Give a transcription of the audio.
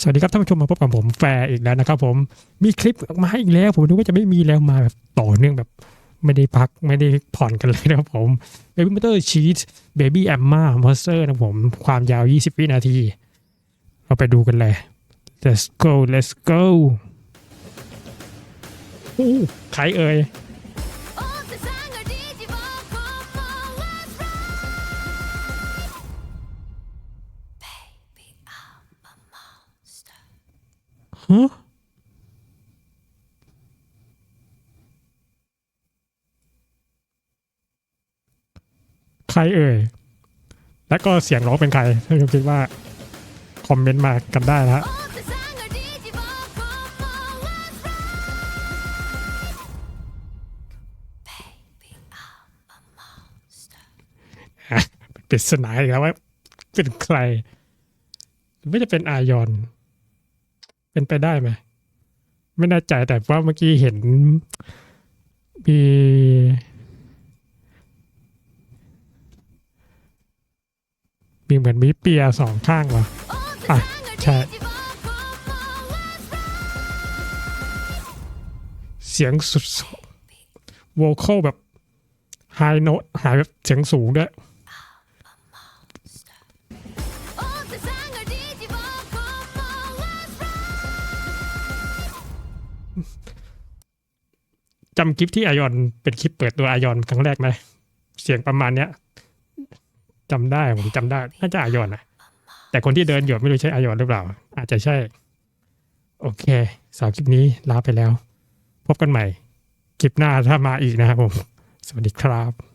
สวัสดีครับท่านผู้ชมมาพบกับผมแฟร์อีกแล้วนะครับผมมีคลิปออกมาอีกแล้ว ผมนึกว่าจะไม่มีแล้วมาแบบต่อเนื่องแบบไม่ได้พักไม่ได้ผ่อนกันเลยนะครับผม Baby Motor Cheat Baby Emma Monster นะครับผมความยาว 20 วินาที เราไปดูกันเลย let's go let's go อู้ใครเอ่ย ฮะใครเอ่ย และก็เสียงร้องเป็นใครถ้คุณคิดว่า คอมเมนต์มากันได้นะฮะปริสนายแล้วว่าเป็นใคร ไม่จะเป็นอายอน เป็นไปได้ไหมไม่แน่ใจแต่ว่าเมื่อกี้เห็นมีมีเหมือนมีเปียสองข้างวะอะใช่ เสียงสุดโวคอลแบบไฮโน้ตหายแบบเสียงสูงด้วย จำคลิปที่อายอนเป็นคลิปเปิดตัวอายอนครั้งแรกไหมเสียงประมาณเนี้ยจำได้ผมจำได้น่าจะอายอนนะแต่คนที่เดินอยู่ไม่รู้ใช่อายอนหรือเปล่า อาจจะใช่ โอเคสาวคลิปนี้ลาไปแล้ว พบกันใหม่ คลิปหน้าถ้ามาอีกนะครับผม สวัสดีครับ